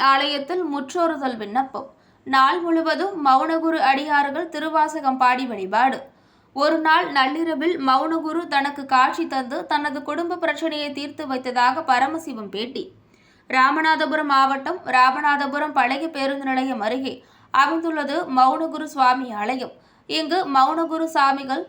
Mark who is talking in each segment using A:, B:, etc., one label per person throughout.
A: ஆலயத்தில் முற்றோறுதல் விண்ணப்பம். நாள் முழுவதும் மௌனகுரு அடியார்கள் திருவாசகம் பாடி வழிபாடு. ஒரு நாள் நள்ளிரவில் மௌனகுரு தனக்கு காட்சி தந்து தனது குடும்ப பிரச்சனையை தீர்த்து வைத்ததாக பரமசிவம் பேட்டி. ராமநாதபுரம் மாவட்டம் ராமநாதபுரம் பழைய பேருந்து நிலையம் அருகே அமைந்துள்ளது மௌனகுரு சுவாமி ஆலயம். இங்கு மௌனகுரு சாமிகள்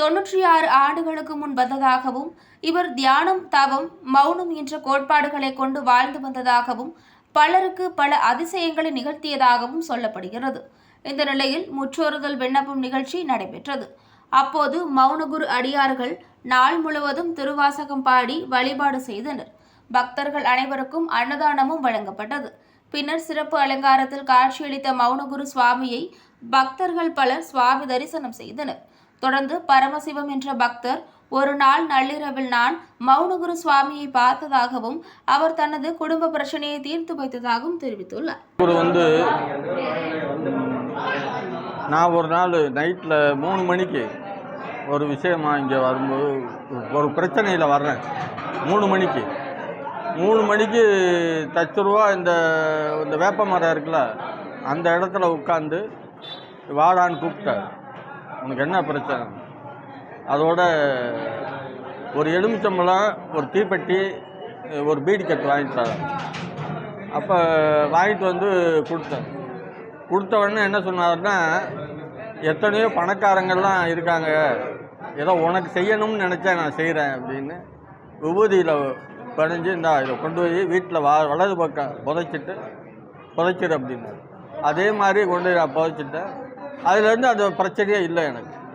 A: தொன்னூற்றி ஆறு ஆண்டுகளுக்கு முன் வந்ததாகவும் இவர் தியானம் தவம் மௌனம் என்ற கோட்பாடுகளை கொண்டு வாழ்ந்து வந்ததாகவும் பலருக்கு பல அதிசயங்களை நிகழ்த்தியதாகவும் சொல்லப்படுகிறது. இந்த நிலையில் முற்றோறுதல் விண்ணப்பம் நிகழ்ச்சி நடைபெற்றது. அப்போது மௌனகுரு அடியார்கள் நாள் முழுவதும் திருவாசகம் பாடி வழிபாடு செய்தனர். பக்தர்கள் அனைவருக்கும் அன்னதானமும் வழங்கப்பட்டது. பின்னர் சிறப்பு அலங்காரத்தில் காட்சியளித்த மௌனகுரு சுவாமியை பக்தர்கள் பலர் சுவாமி தரிசனம் செய்தனர். தொடர்ந்து பரமசிவம் என்ற பக்தர் ஒரு நாள் நள்ளிரவில் நான் மௌனகுரு சுவாமியை பார்த்ததாகவும் அவர் தனது குடும்ப பிரச்சனையை தீர்த்து வைத்ததாகவும் தெரிவித்துள்ளார்.
B: ஒரு வந்து நான் ஒரு நாள் நைட்டில் மூணு மணிக்கு ஒரு விஷயமா இங்கே வரும்போது ஒரு பிரச்சனையில் வர்றேன். மூணு மணிக்கு. மூணு மணிக்கு தச்சுருவா இந்த இந்த வேப்ப மரம் இருக்குல்ல அந்த இடத்துல உட்காந்து வாடான்னு கூப்பிட்டார். உனக்கு என்ன பிரச்சனை? அதோட ஒரு எலுமிச்சம்பழம் ஒரு தீப்பெட்டி ஒரு பீடி கட்டு வாங்கிட்டார் அப்போ வாங்கிட்டு வந்து கொடுத்தேன். கொடுத்த உடனே என்ன சொன்னாருன்னா எத்தனையோ பணக்காரங்கள்லாம் இருக்காங்க. ஏதோ உனக்கு செய்யணும்னு நினச்சா நான் செய்கிறேன் அப்படின்னு விபூதியில் பணிஞ்சு இந்தா இதை கொண்டு போய் வீட்டில் வா வலது பக்கம் புதைச்சிட்டு புதைச்சிடு அப்படின்னாரு. அதே மாதிரி கொண்டு போய் நான் புதைச்சிட்டேன். அதுலேருந்து அந்த பிரச்சனையே இல்லை எனக்கு.